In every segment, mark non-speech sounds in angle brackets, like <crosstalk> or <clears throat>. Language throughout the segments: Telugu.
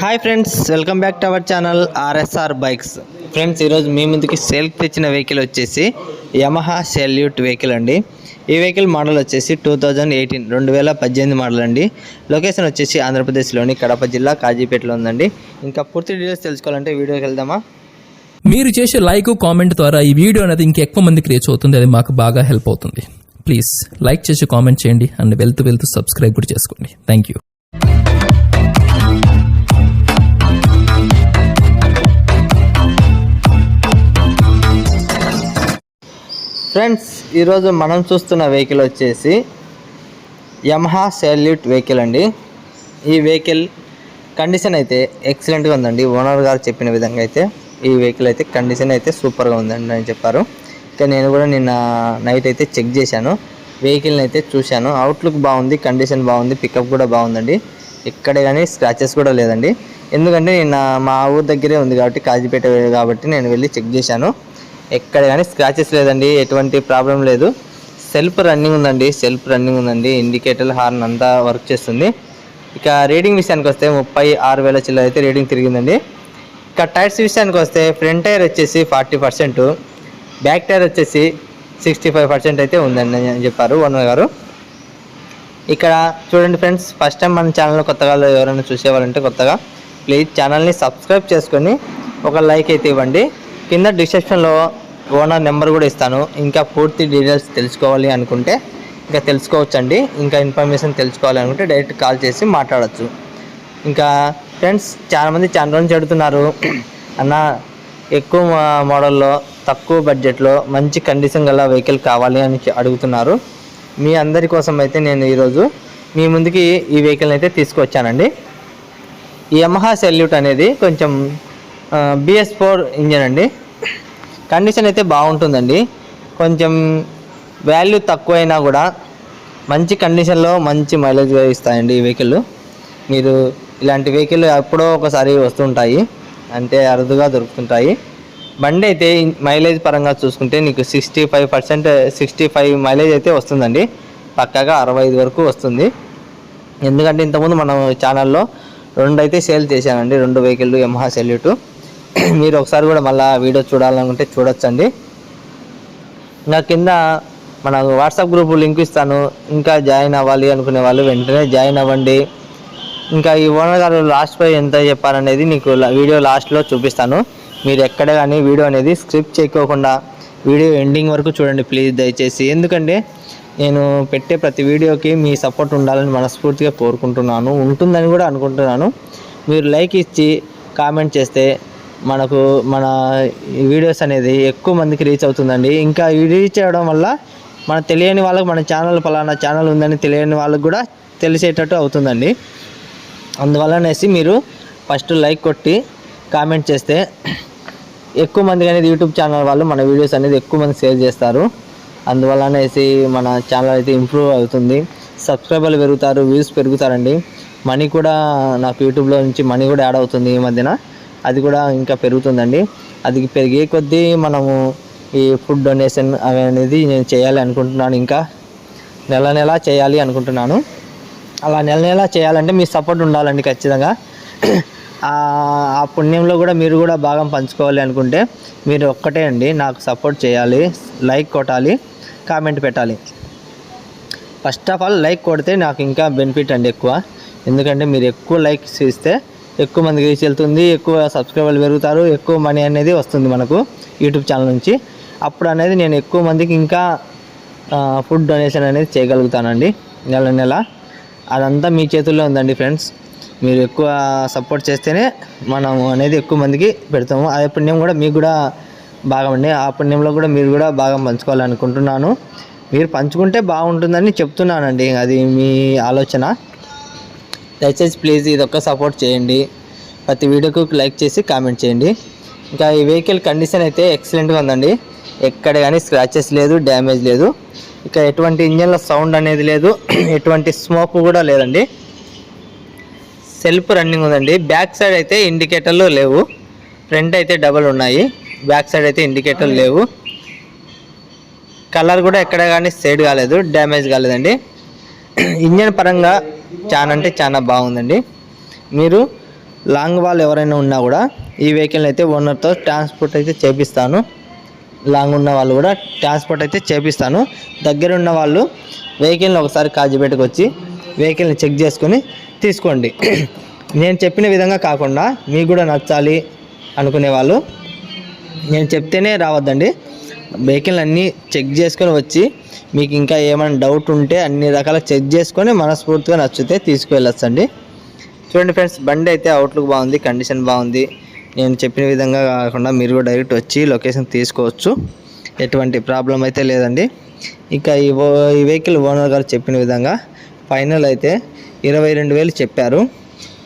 Hi friends welcome back to our channel RSR bikes. Friends ఈరోజు మీ ముందుకి సేల్కి తెచ్చిన వెహికల్ వచ్చేసి యమహా సెల్యూట్ వెహికల్ అండి. ఈ వెహికల్ మోడల్ వచ్చేసి టూ థౌజండ్ ఎయిటీన్ రెండు వేల పద్దెనిమిది మోడల్ అండి. లొకేషన్ వచ్చేసి ఆంధ్రప్రదేశ్లోని కడప జిల్లా కాజీపేటలో ఉందండి. ఇంకా పూర్తి డీటెయిల్స్ తెలుసుకోవాలంటే వీడియోకి వెళ్దామా? మీరు చేసే లైక్ కామెంట్ ద్వారా ఈ వీడియో అనేది ఇంకెక్కువ మందికి రీచ్ అవుతుంది. అది మాకు బాగా హెల్ప్ అవుతుంది. ప్లీజ్ లైక్ చేసి కామెంట్ చేయండి అండ్ వెళ్తూ వెళ్తూ సబ్స్క్రైబ్ కూడా చేసుకోండి. Thank you. ఫ్రెండ్స్ ఈరోజు మనం చూస్తున్న వెహికల్ వచ్చేసి యమహా సెల్యూట్ వెహికల్ అండి. ఈ వెహికల్ కండిషన్ అయితే ఎక్సలెంట్గా ఉందండి. ఓనర్ గారు చెప్పిన విధంగా అయితే ఈ వెహికల్ అయితే కండిషన్ అయితే సూపర్గా ఉందండి అని చెప్పారు. ఇంకా నేను కూడా నిన్న నైట్ అయితే చెక్ చేశాను. వెహికల్ని అయితే చూశాను. అవుట్లుక్ బాగుంది కండిషన్ బాగుంది పికప్ కూడా బాగుందండి. ఇక్కడే కానీ స్క్రాచెస్ కూడా లేదండి. ఎందుకంటే నిన్న మా ఊరు దగ్గరే ఉంది కాబట్టి కాజీపేట కాబట్టి నేను వెళ్ళి చెక్ చేశాను. ఎక్కడ కానీ స్క్రాచెస్ లేదండి ఎటువంటి ప్రాబ్లం లేదు. సెల్ఫ్ రన్నింగ్ ఉందండి సెల్ఫ్ రన్నింగ్ ఉందండి. ఇండికేటర్ హార్న్ అంతా వర్క్ చేస్తుంది. ఇక రీడింగ్ విషయానికి వస్తే ముప్పై ఆరు వేల చిల్లర అయితే రీడింగ్ తిరిగిందండి. ఇక టైర్స్ విషయానికి వస్తే ఫ్రంట్ టైర్ వచ్చేసి ఫార్టీ పర్సెంట్ బ్యాక్ టైర్ వచ్చేసి సిక్స్టీ ఫైవ్ పర్సెంట్ అయితే ఉందండి అని చెప్పారు ఓనర్ గారు. ఇక్కడ చూడండి ఫ్రెండ్స్ ఫస్ట్ టైం మన ఛానల్ కొత్తగా ఎవరైనా చూసేవాళ్ళంటే కొత్తగా ప్లీజ్ ఛానల్ని సబ్స్క్రైబ్ చేసుకొని ఒక లైక్ అయితే ఇవ్వండి. కింద డిస్క్రిప్షన్లో ఓనర్ నెంబర్ కూడా ఇస్తాను. ఇంకా పూర్తి డీటెయిల్స్ తెలుసుకోవాలి అనుకుంటే ఇంకా తెలుసుకోవచ్చండి. ఇంకా ఇన్ఫర్మేషన్ తెలుసుకోవాలి అనుకుంటే డైరెక్ట్ కాల్ చేసి మాట్లాడచ్చు. ఇంకా ఫ్రెండ్స్ చాలామంది చాలా రోజులు చెడుతున్నారు అన్న ఎక్కువ మోడల్లో తక్కువ బడ్జెట్లో మంచి కండిషన్ గల వెహికల్ కావాలి అని అడుగుతున్నారు. మీ అందరి కోసం అయితే నేను ఈరోజు మీ ముందుకి ఈ వెహికల్ని అయితే తీసుకొచ్చానండి. ఈ యమహా సెల్యూట్ అనేది కొంచెం బిఎస్ ఫోర్ ఇంజన్ అండి. కండిషన్ అయితే బాగుంటుందండి. కొంచెం వాల్యూ తక్కువైనా కూడా మంచి కండిషన్లో మంచి మైలేజ్ ఇస్తాయండి ఈ వెహికల్. మీరు ఇలాంటి వెహికల్ ఎప్పుడో ఒకసారి వస్తుంటాయి. అంటే అరుదుగా దొరుకుతుంటాయి. బండి అయితే మైలేజ్ పరంగా చూసుకుంటే నీకు sixty five percent sixty five mileage అయితే వస్తుందండి. పక్కాగా అరవై ఐదు వరకు వస్తుంది. ఎందుకంటే ఇంతకుముందు మనం ఛానల్లో రెండు అయితే సేల్ చేశానండి. రెండు వెహికల్ యమహా సెల్యూటు. <clears throat> మీరు ఒకసారి కూడా మళ్ళీ వీడియో చూడాలనుకుంటే చూడొచ్చండి. ఇంకా కింద మన వాట్సాప్ గ్రూప్ లింక్ ఇస్తాను. ఇంకా జాయిన్ అవ్వాలి అనుకునే వాళ్ళు వెంటనే జాయిన్ అవ్వండి. ఇంకా ఈ ఓనర్ గారు లాస్ట్ పై ఎంత చెప్పారనేది నీకు వీడియో లాస్ట్లో చూపిస్తాను. మీరు ఎక్కడ కానీ వీడియో అనేది స్క్రిప్ట్ చేయకోకుండా వీడియో ఎండింగ్ వరకు చూడండి ప్లీజ్ దయచేసి. ఎందుకంటే నేను పెట్టే ప్రతి వీడియోకి మీ సపోర్ట్ ఉండాలని మనస్ఫూర్తిగా కోరుకుంటున్నాను. ఉంటుందని కూడా అనుకుంటున్నాను. మీరు లైక్ ఇచ్చి కామెంట్ చేస్తే మనకు మన వీడియోస్ అనేది ఎక్కువ మందికి రీచ్ అవుతుందండి. ఇంకా రీచ్ అవ్వడం వల్ల మన తెలియని వాళ్ళకి మన ఛానల్ పలానా ఛానల్ ఉందని తెలియని వాళ్ళకి కూడా తెలిసేటట్టు అవుతుందండి. అందువల్లనేసి మీరు ఫస్ట్ లైక్ కొట్టి కామెంట్ చేస్తే ఎక్కువ మందికి అనేది యూట్యూబ్ ఛానల్ వాళ్ళు మన వీడియోస్ అనేది ఎక్కువ మంది షేర్ చేస్తారు. అందువల్ల అనేసి మన ఛానల్ అయితే ఇంప్రూవ్ అవుతుంది. సబ్స్క్రైబర్లు పెరుగుతారు వ్యూస్ పెరుగుతారండి. మనీ కూడా నాకు యూట్యూబ్లో నుంచి మనీ కూడా యాడ్ అవుతుంది ఈ మధ్యన. అది కూడా ఇంకా పెరుగుతుందండి. అది పెరిగే కొద్దీ మనము ఈ ఫుడ్ డొనేషన్ అవి అనేది నేను చేయాలి అనుకుంటున్నాను ఇంకా. నెల నెల చేయాలి అనుకుంటున్నాను. అలా నెల నెల చేయాలంటే మీ సపోర్ట్ ఉండాలండి ఖచ్చితంగా. ఆ ఆ పుణ్యంలో కూడా మీరు కూడా భాగం పంచుకోవాలి అనుకుంటే మీరు ఒక్కటే అండి నాకు సపోర్ట్ చేయాలి లైక్ కొట్టాలి కామెంట్ పెట్టాలి. ఫస్ట్ ఆఫ్ ఆల్ లైక్ కొడితే నాకు ఇంకా బెనిఫిట్ అండి ఎక్కువ. ఎందుకంటే మీరు ఎక్కువ లైక్స్ ఇస్తే ఎక్కువ మందికి రీచ్ వెళ్తుంది ఎక్కువ సబ్స్క్రైబర్లు పెరుగుతారు ఎక్కువ మనీ అనేది వస్తుంది మనకు యూట్యూబ్ ఛానల్ నుంచి. అప్పుడు అనేది నేను ఎక్కువ మందికి ఇంకా ఫుడ్ డొనేషన్ అనేది చేయగలుగుతానండి నెల నెల. అదంతా మీ చేతుల్లో ఉందండి ఫ్రెండ్స్. మీరు ఎక్కువ సపోర్ట్ చేస్తేనే మనం అనేది ఎక్కువ మందికి పెడతాము. అదే పుణ్యం కూడా మీకు కూడా భాగం ఆ పుణ్యంలో కూడా మీరు కూడా భాగం పంచుకోవాలనుకుంటున్నాను. మీరు పంచుకుంటే బాగుంటుందని చెప్తున్నానండి. అది మీ ఆలోచన. దయచేసి ప్లీజ్ ఇది ఒక్క సపోర్ట్ చేయండి. ప్రతి వీడియోకు లైక్ చేసి కామెంట్ చేయండి. ఇంకా ఈ వెహికల్ కండిషన్ అయితే ఎక్సలెంట్గా ఉందండి. ఎక్కడ కానీ స్క్రాచెస్ లేదు డ్యామేజ్ లేదు. ఇక ఎటువంటి ఇంజన్లో సౌండ్ అనేది లేదు. <clears throat> ఎటువంటి స్మోక్ కూడా లేదండి. సెల్ఫ్ రన్నింగ్ ఉందండి. బ్యాక్ సైడ్ అయితే ఇండికేటర్లు లేవు. ఫ్రంట్ అయితే డబల్ ఉన్నాయి. బ్యాక్ సైడ్ అయితే ఇండికేటర్లు లేవు. కలర్ కూడా ఎక్కడ కానీ సైడ్ కాలేదు డ్యామేజ్ కాలేదండి. <clears throat> ఇంజన్ పరంగా చాలా అంటే చాలా బాగుందండి. మీరు లాంగ్ వాళ్ళు ఎవరైనా ఉన్నా కూడా ఈ వెహికల్ అయితే ఓనర్తో ట్రాన్స్పోర్ట్ అయితే చేపిస్తాను. లాంగ్ ఉన్న వాళ్ళు కూడా ట్రాన్స్పోర్ట్ అయితే చేపిస్తాను. దగ్గర ఉన్న వాళ్ళు వెహికల్ని ఒకసారి కాజీపేటకు వచ్చి వెహికల్ని చెక్ చేసుకొని తీసుకోండి. నేను చెప్పిన విధంగా కాకుండా మీకు కూడా నచ్చాలి అనుకునే వాళ్ళు నేను చెప్తేనే రావద్దండి. వెహికల్ అన్నీ చెక్ చేసుకొని వచ్చి మీకు ఇంకా ఏమైనా డౌట్ ఉంటే అన్ని రకాల చెక్ చేసుకొని మనస్ఫూర్తిగా నచ్చితే తీసుకువెళ్ళొచ్చండి. చూడండి ఫ్రెండ్స్ బండి అయితే అవుట్లుక్ బాగుంది కండిషన్ బాగుంది. నేను చెప్పిన విధంగా కాకుండా మీరు కూడా డైరెక్ట్ వచ్చి లొకేషన్ తీసుకోవచ్చు. ఎటువంటి ప్రాబ్లం అయితే లేదండి. ఇంకా ఈ ఈ వెహికల్ ఓనర్ గారు చెప్పిన విధంగా ఫైనల్ అయితే ఇరవై రెండు వేలు చెప్పారు.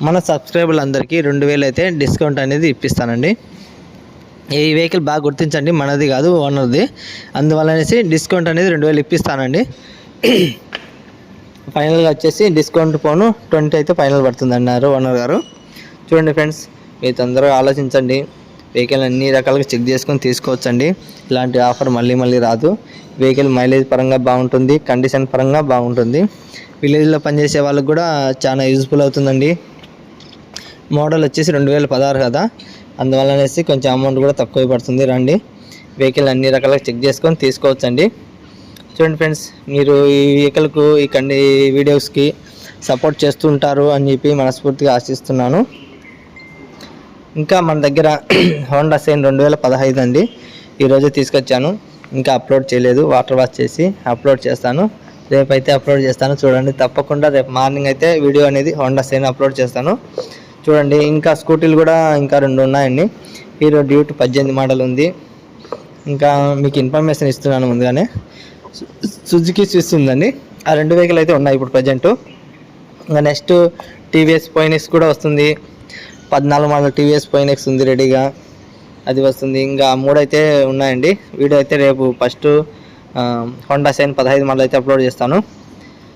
మన సబ్స్క్రైబర్లు అందరికీ రెండు వేలు అయితే డిస్కౌంట్ అనేది ఇప్పిస్తానండి. ఈ వెహికల్ బాగా గుర్తించండి మనది కాదు ఓనర్ది అందువల్ల అనేసి డిస్కౌంట్ అనేది రెండు వేలు ఇప్పిస్తానండి. ఫైనల్గా వచ్చేసి డిస్కౌంట్ ఫోను ట్వంటీ అయితే ఫైనల్ పడుతుంది అన్నారు ఓనర్ గారు. చూడండి ఫ్రెండ్స్ మీరు తొందరగా ఆలోచించండి. వెహికల్ అన్ని రకాలుగా చెక్ చేసుకొని తీసుకోవచ్చండి. ఇలాంటి ఆఫర్ మళ్ళీ మళ్ళీ రాదు. వెహికల్ మైలేజ్ పరంగా బాగుంటుంది కండిషన్ పరంగా బాగుంటుంది. విలేజ్లో పనిచేసే వాళ్ళకి కూడా చాలా యూజ్ఫుల్ అవుతుందండి. మోడల్ వచ్చేసి రెండు వేల పదహారు కదా. అందువల్ల అనేసి కొంచెం అమౌంట్ కూడా తక్కువ పడుతుంది. రండి. వెహికల్ అన్ని రకాలుగా చెక్ చేసుకొని తీసుకోవచ్చండి. చూడండి ఫ్రెండ్స్ మీరు ఈ వెహికల్కు ఈ కండి వీడియోస్కి సపోర్ట్ చేస్తుంటారు అని చెప్పి మనస్ఫూర్తిగా ఆశిస్తున్నాను. ఇంకా మన దగ్గర హోండా సైన్ రెండు వేల పదహైదు అండి. ఈరోజు తీసుకొచ్చాను. ఇంకా అప్లోడ్ చేయలేదు. వాటర్ వాష్ చేసి అప్లోడ్ చేస్తాను. రేపైతే అప్లోడ్ చేస్తాను. చూడండి తప్పకుండా రేపు మార్నింగ్ అయితే వీడియో అనేది హోండా సైన్ అప్లోడ్ చేస్తాను. చూడండి ఇంకా స్కూటీలు కూడా ఇంకా రెండు ఉన్నాయండి. హీరో డ్యూట్ పద్దెనిమిది మోడల్ ఉంది. ఇంకా మీకు ఇన్ఫర్మేషన్ ఇస్తున్నాను ముందుగానే. సుజుకి స్విస్ ఉందండి. ఆ రెండు వెహికల్ అయితే ఉన్నాయి ఇప్పుడు ప్రజెంట్ ఇంకా నెక్స్ట్ టీవీఎస్ పోయినెక్స్ కూడా వస్తుంది. పద్నాలుగు మోడల్ టీవీఎస్ పోయినెక్స్ ఉంది రెడీగా అది వస్తుంది. ఇంకా మూడు అయితే ఉన్నాయండి. వీడియో అయితే రేపు ఫస్ట్ హోండా సైన్ పదహైదు మోడల్ అయితే అప్లోడ్ చేస్తాను.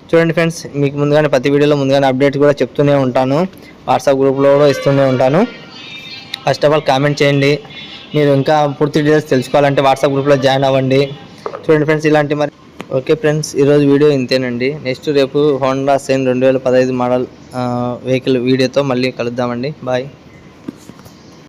చూడండి ఫ్రెండ్స్ మీకు ముందుగానే ప్రతి వీడియోలో ముందుగానే అప్డేట్ కూడా చెప్తూనే ఉంటాను. వాట్సాప్ గ్రూప్లో కూడా ఇస్తూనే ఉంటాను. ఫస్ట్ ఆఫ్ ఆల్ కామెంట్ చేయండి. మీరు ఇంకా పూర్తి డీటెయిల్స్ తెలుసుకోవాలంటే వాట్సాప్ గ్రూప్లో జాయిన్ అవ్వండి. చూడండి ఫ్రెండ్స్ ఇలాంటి మరి ఓకే ఫ్రెండ్స్ ఈరోజు వీడియో ఇంతేనండి. నెక్స్ట్ రేపు హోండా సెన్ రెండు వేల పదహైదు మోడల్ వెహికల్ వీడియోతో మళ్ళీ కలుద్దామండి. బాయ్